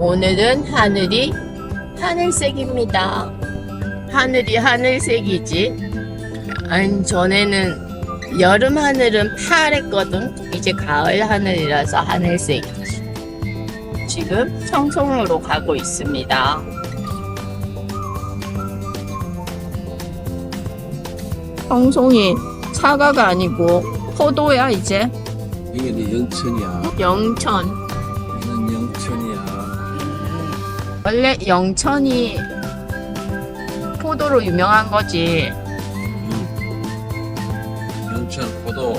오늘은 하늘이 하늘색입니다. 하늘이 하늘색이지. 아니, 전에는 여름 하늘은 파랬거든. 이제 가을 하늘이라서 하늘색이지. 지금 청송으로 가고 있습니다. 청송이 사과가 아니고 포도야 이제 이게 네 영천이야. 영천. 이는 영천이야. 원래 영천이 포도로 유명한 거지. 영천 포도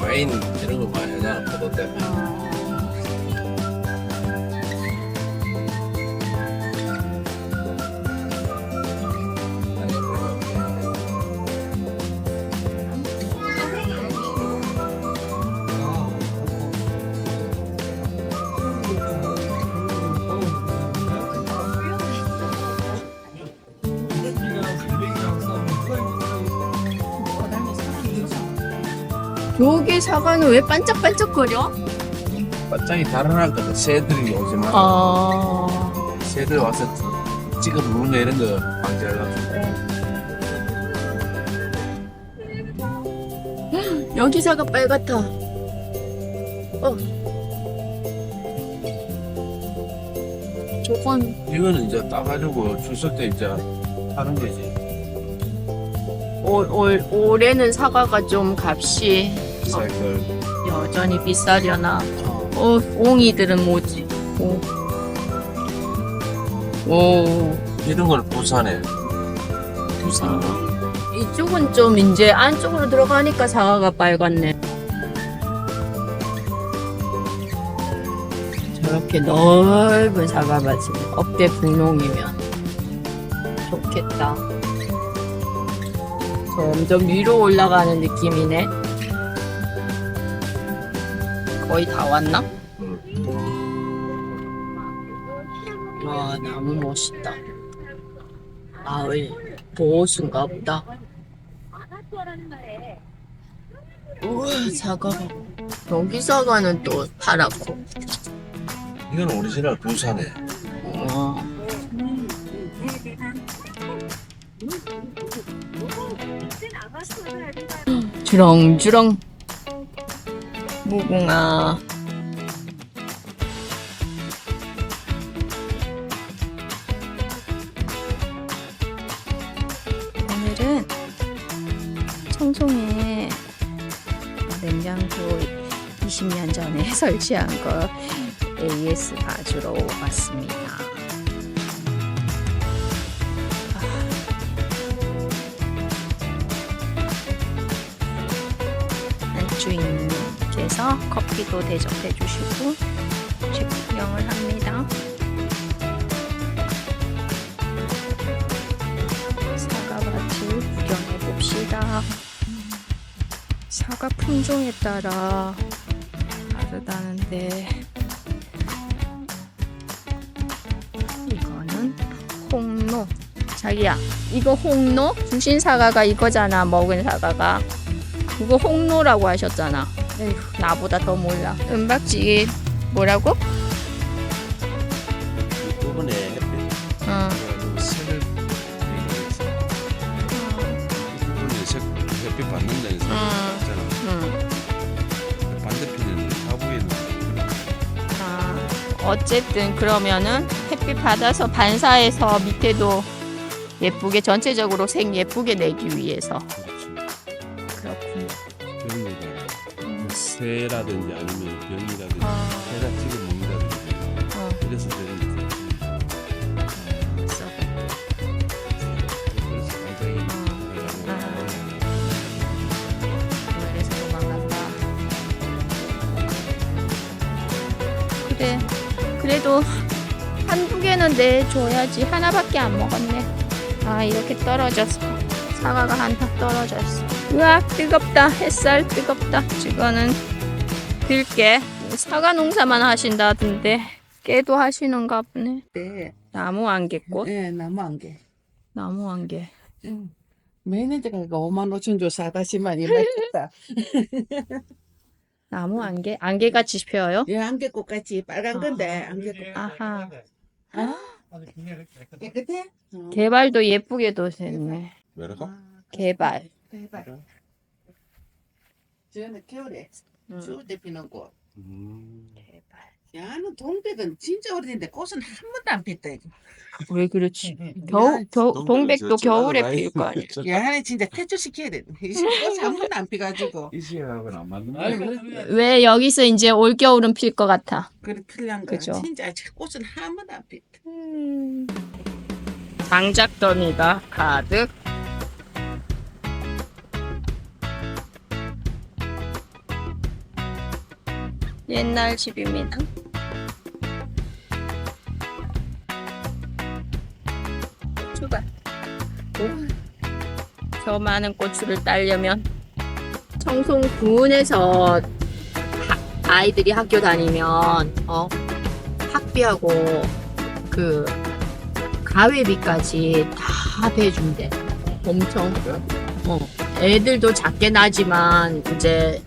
와인 이런 거 많이 하잖아 포도 때. 여기 사과는 왜 반짝반짝거려? 바짝이 달아나거든. 새들이 오지만 어... 새들 와서 찍어 먹는 거 이런 거 방지하려고. 여기 사과 빨갛다. 어. 저건 이거는 이제 따가지고 주실 때 이제 하는 거지. 올, 올, 올해는 사과가 좀 값이 사이클. 여전히 비싸려나. 어, 옹이들은 뭐지? 오. 오, 이런 걸 부산에 부산. 이쪽은 좀 이제 안쪽으로 들어가니까 사과가 빨갛네. 저렇게 넓은 사과밭이 업대 분홍이면 좋겠다. 점점 위로 올라가는 느낌이네. 거의 다 왔나? 와, 너무 멋있다. 마을 보호수인가 보다. 우와, 사과가. 여기 사과는 또 파랗고. 이건 오리지널 부산에. 와. 주렁주렁. 무궁화. 오늘은 청송에 냉장고 20년 전에 설치한 거 AS 봐주러 왔습니다. 커피도 대접해 주시고 체크형을 합니다. 사과밭을 구경해 봅시다. 사과 품종에 따라 다르다는데 이거는 홍로. 자기야, 이거 홍로? 주신 사과가 이거잖아. 먹은 사과가. 그거 홍로라고 하셨잖아. 에휴, 나보다 더 몰라. 은박지 뭐라고? 햇빛 어. 색 햇빛 받는 데서 음. 있잖아. 응. 반대편에는 하부에 아, 어쨌든 그러면은 햇빛 받아서 반사해서 밑에도 예쁘게 전체적으로 색 예쁘게 내기 위해서. 그렇군요. 그런 거가 새라든지 아니면 병이라든지 어, 새가 찍어 먹는다든지 어, 그래서 되는 거지. 그래서, 그래서 굉장히 어, 그래서 도망간다. 그래, 그래도 한두 개는 내줘야지 하나밖에 안 먹었네. 아 이렇게 떨어져서 사과가 한타 떨어졌어. 으악 뜨겁다 햇살 뜨겁다. 이거는 들깨 사과 농사만 하신다던데 깨도 하시는가 보네. 네, 나무 안개꽃, 네, 나무 안개. 나무 안개. 응. 매니저가 5만 5천 줘 사다시만 이랬다. 나무 안개? 안개같이 피어요? 예, 안개꽃같이 빨간 건데 안개꽃. 아하. 깨끗해? 어. 개발도 예쁘게도 됐네. 왜라고? 개발. 해봐. 저는 겨울에 음. 추울 때 피는 꽃. 음. 야는 동백은 진짜 오래됐는데 꽃은 한 번도 안 폈다 이거. 왜 그렇지? 겨우, 겨, 동백도 겨울에 필거 아니야. 야는 진짜 퇴출 시켜야 돼. 꽃한 번도 안 피가지고 이 시각은 안 맞는 아니, 거야. 왜 여기서 이제 올 겨울은 필 것 같아? 그래 필요한 거. 그죠. 진짜 꽃은 한 번도 안 폈다. 음. 장작더미가 가득. 옛날 집입니다. 고추가. 오. 저 많은 고추를 따려면 청송군에서 하- 아이들이 학교 다니면 어 학비하고 그 가회비까지 다 대준대. 엄청. 어. 애들도 작게 나지만 이제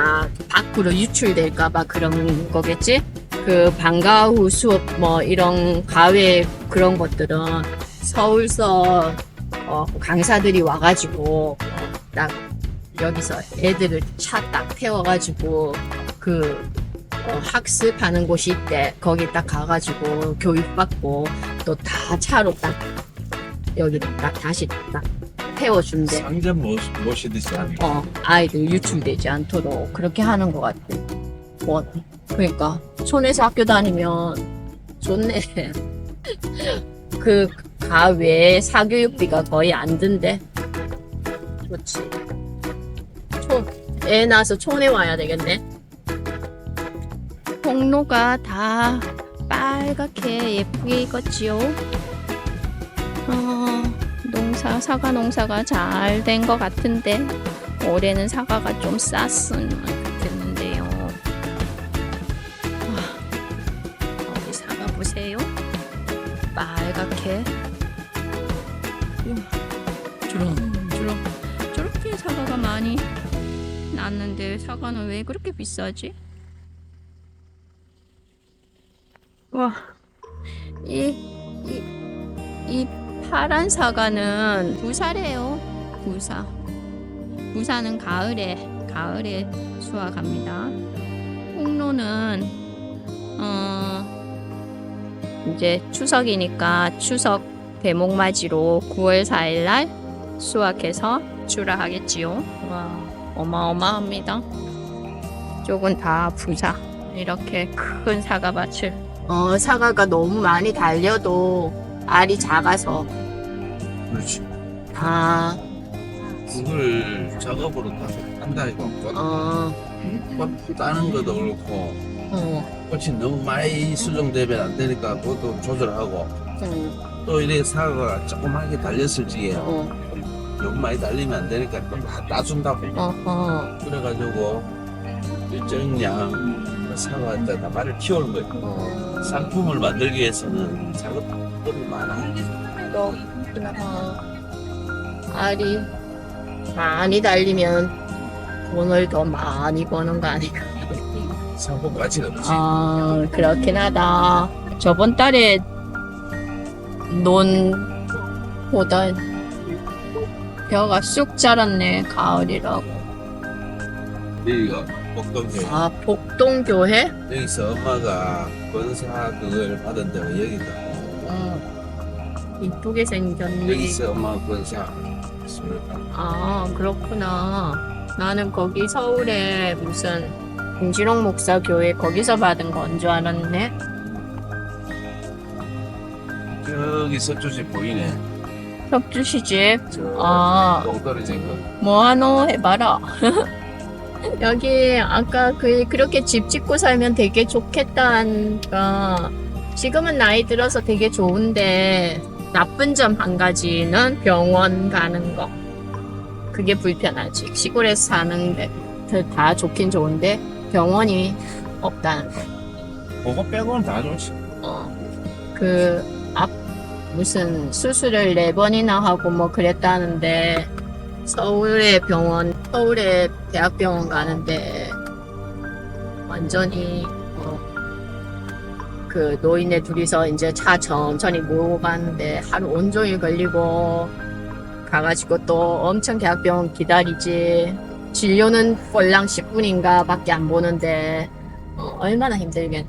다 밖으로 유출될까봐 그런 거겠지? 그 방과 후 수업 뭐 이런 과외 그런 것들은 서울서 어, 강사들이 와가지고 어, 딱 여기서 애들을 차 딱 태워가지고 그 어, 학습하는 곳이 있대. 거기 딱 가가지고 교육받고 또 다 차로 딱 여기 딱 다시 딱 태워준대. 상점 못 모시듯이 하는 거. 어, 아이들 유출되지 않도록 그렇게 하는 것 같아. 뭐, 그러니까 촌에서 학교 다니면 좋네. 그 가외 사교육비가 거의 안 든대. 좋지. 촌, 애 낳아서 촌에 와야 되겠네. 통로가 다 빨갛게 예쁘게 익었지요. 어, 농사, 사과 농사가 잘 된 것 같은데 올해는 사과가 좀 쌌으면 좋겠는데요. 와, 어디 사과 보세요. 빨갛게. 주렁 주렁. 저렇게 사과가 많이 났는데 사과는 왜 그렇게 비싸지? 와, 이, 이, 이 파란 사과는 부사래요. 부사. 부사는 가을에, 가을에 수확합니다. 홍로는, 어, 이제 추석이니까 추석 대목맞이로 9월 4일 날 수확해서 출하하겠지요. 와, 어마어마합니다. 쪽은 다 부사. 이렇게 큰 사과밭을. 어, 사과가 너무 많이 달려도 알이 작아서. 그렇지. 아, 그걸 작업으로 다 한다 이거. 꽃, 어, 꽃 따는 것도 그렇고 어, 꽃이 너무 많이 수정되면 안 되니까 그것도 조절하고 어, 또 이렇게 사과가 조그맣게 달렸을 적에 어, 너무 많이 달리면 안 되니까 또 다 따준다고. 어, 어, 그래가지고 일정량 사과에다 나발을 키우는 거예요. 어. 상품을 만들기 위해서는 작업들이 많아. 또, 그나마 알이 많이 달리면 돈을 더 많이 버는 거 아닐까? 상품 가치가 없지. 아, 그렇긴 하다. 저번 달에 논 보다 벼가 쑥 자랐네, 가을이라고. 여기가 복동교회. 아, 복동교회? 여기서 엄마가 권사 그걸 받은 데가 여기다. 어, 이쁘게 생겼네. 여기서 엄마 권사 했습니다. 아, 그렇구나. 나는 거기 서울에 무슨 김지롱 목사 교회 거기서 받은 건 줄 알았네. 저기 서초집 보이네. 혁주 집저 아. 똥 떨어진 거. 뭐하노 해봐라. 여기 아까 그 그렇게 집 짓고 살면 되게 좋겠다니까 지금은 나이 들어서 되게 좋은데 나쁜 점 한 가지는 병원 가는 거. 그게 불편하지. 시골에서 사는 게다 좋긴 좋은데 병원이 없다는 거. 그거 빼고는 다 좋지. 어, 그, 앞, 무슨 수술을 네 번이나 하고 뭐 그랬다는데, 서울의 병원, 서울의 대학병원 가는데, 완전히 어, 그 노인네 둘이서 이제 차 천천히 몰고 가는데 하루 온종일 걸리고 가가지고 또 엄청 대학병원 기다리지. 진료는 꼴랑 10분인가 밖에 안 보는데 어, 얼마나 힘들겠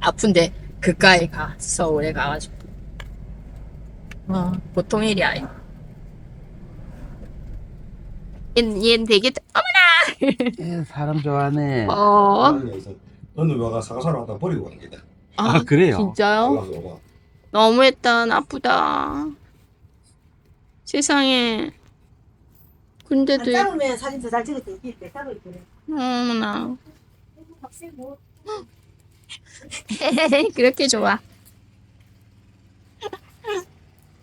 아픈데 그까이 가 서울에 가가지고. 어, 보통 일이 아니. 얘 는, 얘는 되게 어머나! 사람 좋아하네. 어. 어느 와가 사가사로 갖다 버리고 간 게다. 아, 그래요? 진짜요? 올라서 와. 너무했다. 나쁘다. 세상에. 근데도 짧으면 사진 더 잘 찍을 때 이게 짧을 때 어머나. 그렇게 좋아.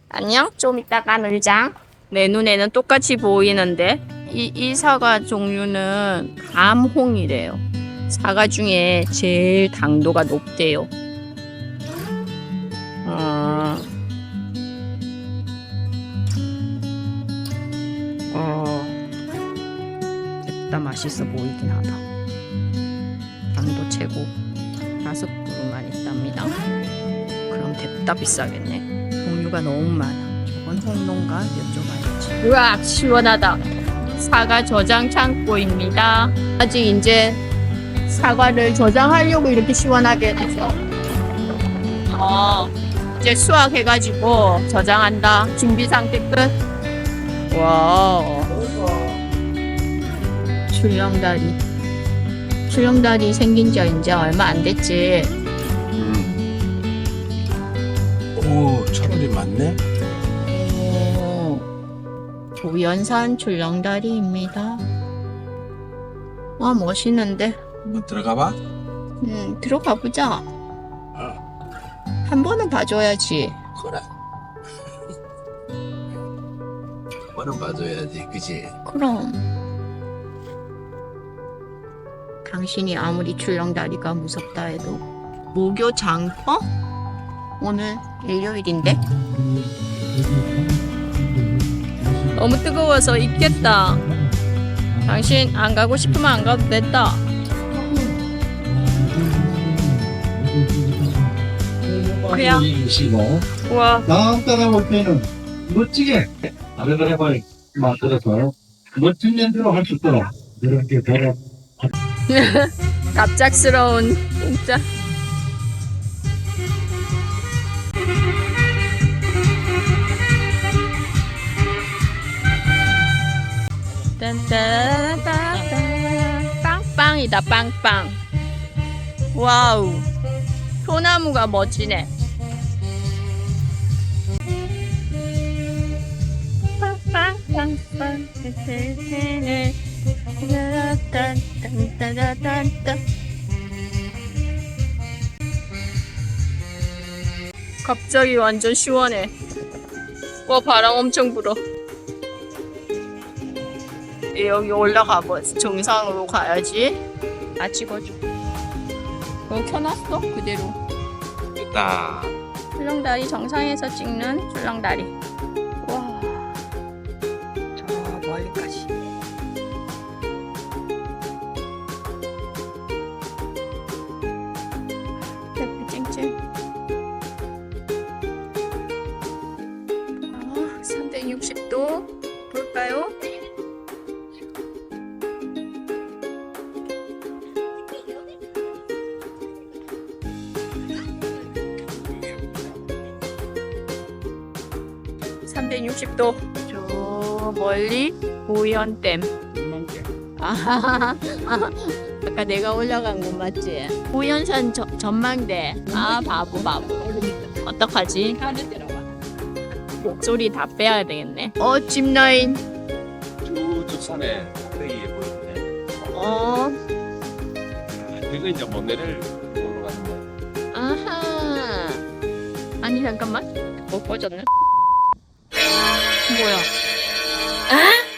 안녕? 좀 이따가 놀자. 내 눈에는 똑같이 보이는데 이, 이 사과 종류는 감홍이래요 사과 중에 제일 당도가 높대요 어, 어, 됐다 맛있어 보이긴 하다. 당도 최고 다섯 그루만 있답니다. 그럼 됐다 비싸겠네. 종류가 너무 많아. 저건 홍농가 여쭤봐야지. 으악 시원하다. 사과 저장 창고입니다. 아직 이제 사과를 저장하려고 이렇게 시원하게 해서 어, 이제 수확해가지고 저장한다. 준비 상태 끝. 와. 출렁다리. 출렁다리 생긴 지 이제 얼마 안 됐지. 음. 오, 차들이 많네. 오, 도연산 출렁다리입니다. 아, 멋있는데. 한번 들어가 봐. 음, 들어가 보자. 한 번은 봐줘야지. 그래. 한 번은 봐줘야지, 그지? 그럼. 당신이 아무리 출렁다리가 무섭다 해도 목요 장터? 오늘 일요일인데? 너무 뜨거워서 있겠다. 당신 안 가고 싶으면 안 가도 됐다. 시고 와 다음 따라 올 때는 멋지게 다른 해발 만들어서 멋진 연주로 할 수 있도록 이렇게 더러 갑작스러운 진짜. 딴따라따따. 빵빵이다 빵빵. 와우. 소나무가 멋지네. 빵빵빵빵. 딴딴딴딴딴딴. 갑자기 완전 시원해. 와 바람 엄청 불어. 예, 여기 올라가 봐. 정상으로 가야지. 아 찍어줘. 어 켜놨어? 그대로. 됐다. 출렁다리 정상에서 찍는 출렁다리. 와. 저 멀리까지. 햇빛 쨍쨍. 아, 360도 볼까요? (360도) 저 멀리 오연댐 아, 아까 내가 올라간 곳 맞지? 오연산 저- 전망대 아 바보 바보 어떡하지? 목소리 다 빼야 되겠네 어 짚라인 쭉쭉 산에 거의 보이네. 어 이거 이제 모내를 보러 가는 거야. 아하. 아니 잠깐만. 못 꺼졌네. 뭐야? 아?